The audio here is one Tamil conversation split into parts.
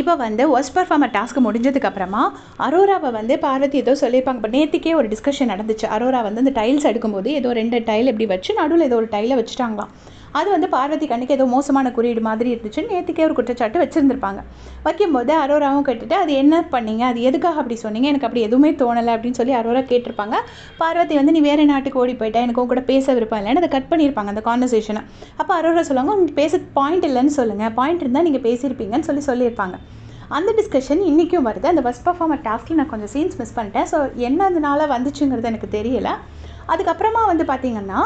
இப்போ வந்து ஒஸ்ட் பர்ஃபார்மர் டாஸ்க் முடிஞ்சதுக்கப்புறமா அரோராவை வந்து பார்வதி ஏதோ சொல்லியிருப்பாங்க. இப்போ நேற்றுக்கே ஒரு டிஸ்கஷன் நடந்துச்சு. அரோரா வந்து அந்த டைல்ஸ் எடுக்கும்போது ஏதோ ரெண்டு டைல் இப்படி வச்சு நடுவில் ஏதோ ஒரு டைலை வச்சுட்டாங்களாம். அது வந்து பார்வதி கண்ணுக்கு ஏதோ மோசமான குறியீடு மாதிரி இருந்துச்சுன்னு நேற்றுக்கே ஒரு குற்றச்சாட்டு வச்சுருந்துருப்பாங்க. வைக்கும்போது அரோராவும் கேட்டுட்டு அது என்ன பண்ணீங்க? அது எதுக்காக அப்படி சொன்னீங்க? எனக்கு அப்படி எதுவுமே தோணலை அப்படின்னு சொல்லி அரோரா கேட்டிருப்பாங்க. பார்வதி வந்து நீ வேறு நாட்டுக்கு ஓடி போயிட்டா. எனக்கு கூட பேச விருப்பம் இல்லைன்னு அதை கட் பண்ணியிருப்பாங்க அந்த கான்வர்சேஷனை அப்போ அரோரா சொல்லுவாங்க உங்களுக்கு பேச பாயிண்ட் இல்லைன்னு சொல்லுங்கள் பாயிண்ட் இருந்தால் நீங்கள் பேசியிருப்பீங்கன்னு சொல்லி சொல்லியிருப்பாங்க. அந்த டிஸ்கஷன் இன்றைக்கும் வருது. அந்த ஃபஸ்ட் பர்ஃபார்மர் டாஸ்க்கில் நான் கொஞ்சம் சீன்ஸ் மிஸ் பண்ணிட்டேன். ஸோ என்ன அதனால வந்துச்சுங்கிறது எனக்கு தெரியல. அதுக்கப்புறமா வந்து பார்த்திங்கன்னா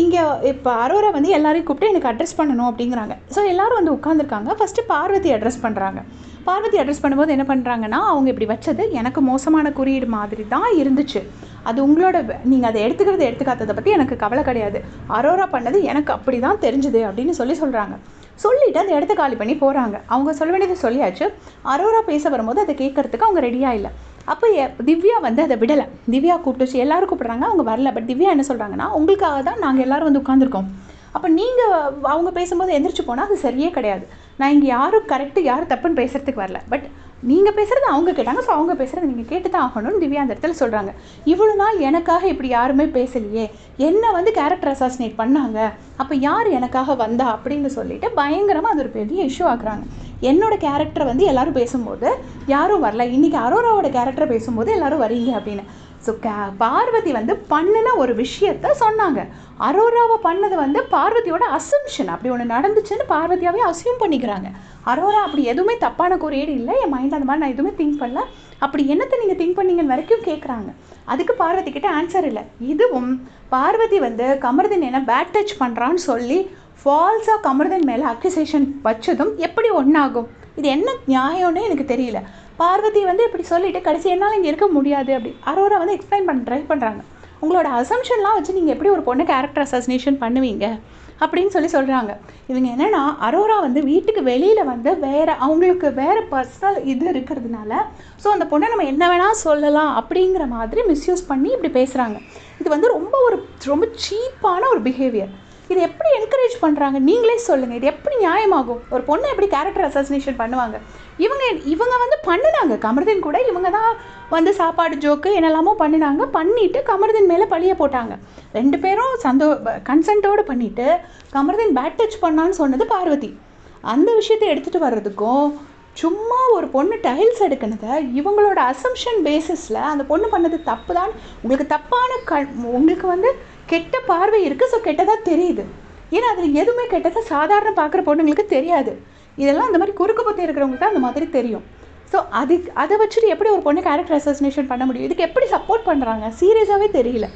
இங்கே இப்போ அரோரா வந்து எல்லாரையும் கூப்பிட்டு எனக்கு அட்ரஸ் பண்ணணும் அப்படிங்கிறாங்க. ஸோ எல்லாரும் வந்து உட்காந்துருக்காங்க ஃபஸ்ட்டு பார்வதி அட்ரஸ் பண்ணுறாங்க பார்வதி அட்ரஸ் பண்ணும்போது என்ன பண்ணுறாங்கன்னா அவங்க இப்படி வச்சது எனக்கு மோசமான குறியீடு மாதிரி தான் இருந்துச்சு. அது உங்களோட நீங்கள் அதை எடுத்துக்கிறது எடுத்துக்காததை பற்றி எனக்கு கவலை கிடையாது. அரோரா பண்ணது எனக்கு அப்படி தான் தெரிஞ்சுது அப்படின்னு சொல்லி சொல்கிறாங்க சொல்லிவிட்டு அந்த இடத்த காலி பண்ணி போகிறாங்க அவங்க சொல்ல வேண்டியதை சொல்லியாச்சு. அரோரா பேச வரும்போது அதை கேட்கறதுக்கு அவங்க ரெடியாக இல்லை. அப்போ எ- திவ்யா வந்து அதை விடலை. திவ்யா கூப்பிட்டு வச்சு எல்லாரும் கூப்பிட்றாங்க அவங்க வரல. பட் திவ்யா என்ன சொல்கிறாங்கன்னா உங்களுக்காக தான் நாங்கள் எல்லோரும் வந்து உட்காந்துருக்கோம் அப்போ நீங்கள் அவங்க பேசும்போது எந்திரிச்சு போனால் அது சரியே கிடையாது. நான் இங்கே யாரும் கரெக்டு யாரும் தப்புன்னு பேசுகிறதுக்கு வரல. பட் நீங்கள் பேசுகிறது அவங்க கேட்டாங்க. ஸோ அவங்க பேசுகிறது நீங்கள் கேட்டு தான் ஆகணும்னு திவ்யா அந்த இடத்துல சொல்கிறாங்க இவ்வளோ நாள் எனக்காக இப்படி யாருமே பேசலையே. என்னை வந்து கேரக்டர் அசாசினேட் பண்ணாங்க? அப்போ யார் எனக்காக வந்தா? அப்படின்னு சொல்லிட்டு பயங்கரமாக அது ஒரு பெரிய இஷ்யூ ஆக்குறாங்க. என்னோட கேரக்டரை வந்து எல்லாரும் பேசும்போது யாரும் வரல. இன்றைக்கி அரோராவோட கேரக்டரை பேசும்போது எல்லாரும் வரீங்க அப்படின்னு. ஸோ கே பார்வதி வந்து பண்ணின ஒரு விஷயத்த சொன்னாங்க. அரோராவை பண்ணது வந்து பார்வதியோட அசம்ஷன் அப்படி ஒன்று நடந்துச்சுன்னு பார்வதியாகவே அசியூம் பண்ணிக்கிறாங்க. அரோரா அப்படி எதுவுமே தப்பான குறியீடு இல்லை. என் மைண்ட் அந்த மாதிரி நான் எதுவுமே திங்க் பண்ணல. அப்படி என்னத்தை நீங்கள் திங்க் பண்ணீங்கன்னு வரைக்கும் கேட்குறாங்க அதுக்கு பார்வதி கிட்ட ஆன்சர் இல்லை. இதுவும் பார்வதி வந்து கமர்தன் என்ன பேட் டச் பண்ணுறான்னு சொல்லி ஃபால்ஸாக கமர்தன் மேலே அக்யூசேஷன் வச்சதும் எப்படி ஒன்றாகும் இது என்ன நியாயம்னு எனக்கு தெரியல. பார்வதி வந்து இப்படி சொல்லிட்டு கடைசி என்னால் இங்கே இருக்க முடியாது அப்படி. அரோரா வந்து எக்ஸ்பிளைன் பண்ண ட்ரை பண்ணுறாங்க உங்களோட அசம்ஷன்லாம் வச்சு நீங்கள் எப்படி ஒரு பொண்ணு கேரக்டர் அசாசினேஷன் பண்ணுவீங்க? அப்படின்னு சொல்லி சொல்கிறாங்க இவங்க என்னென்னா அரோரா வந்து வீட்டுக்கு வெளியில் வந்து வேறு அவங்களுக்கு வேறு பர்சனல் இது இருக்கிறதுனால ஸோ அந்த பொண்ணை நம்ம என்ன வேணால் சொல்லலாம் அப்படிங்கிற மாதிரி மிஸ்யூஸ் பண்ணி இப்படி பேசுகிறாங்க இது வந்து ரொம்ப ஒரு ரொம்ப சீப்பான ஒரு பிஹேவியர் இது எப்படி என்கரேஜ் பண்ணுறாங்க நீங்களே சொல்லுங்கள் இது எப்படி நியாயமாகும்? ஒரு பொண்ணை எப்படி கேரக்டர் அசாசினேஷன் பண்ணுவாங்க? இவங்க இவங்க வந்து பண்ணினாங்க. கமர்தீன் கூட இவங்க தான் வந்து சாப்பாடு ஜோக்கு என்னெல்லாமோ பண்ணினாங்க. பண்ணிவிட்டு கமர்தீன் மேலே பழிய போட்டாங்க. ரெண்டு பேரும் சந்தோ கன்சென்ட்டோடு பண்ணிவிட்டு கமர்தீன் பேட் டச் பண்ணான்னு சொன்னது பார்வதி. அந்த விஷயத்தை எடுத்துகிட்டு வர்றதுக்கும் சும்மா ஒரு பொண்ணு டைல்ஸ் எடுக்கினதை இவங்களோட அசம்ஷன் பேசிஸில் அந்த பொண்ணு பண்ணது தப்பு தான் உங்களுக்கு தப்பான க உங்களுக்கு வந்து கெட்ட பார்வை இருக்குது ஸோ கெட்டதாக தெரியுது. ஏன்னா அதில் எதுவுமே கெட்டதாக சாதாரண பார்க்குற பொண்ணுங்களுக்கு தெரியாது. இதெல்லாம் அந்த மாதிரி குறுக்கு பற்றி இருக்கிறவங்களுக்கு தான் அந்த மாதிரி தெரியும். ஸோ அது அதை வச்சுட்டு எப்படி ஒரு பொண்ணு கேரக்டர் அசோசினேஷன் பண்ண முடியும்? இதுக்கு எப்படி சப்போர்ட் பண்ணுறாங்க சீரியஸாகவே தெரியல.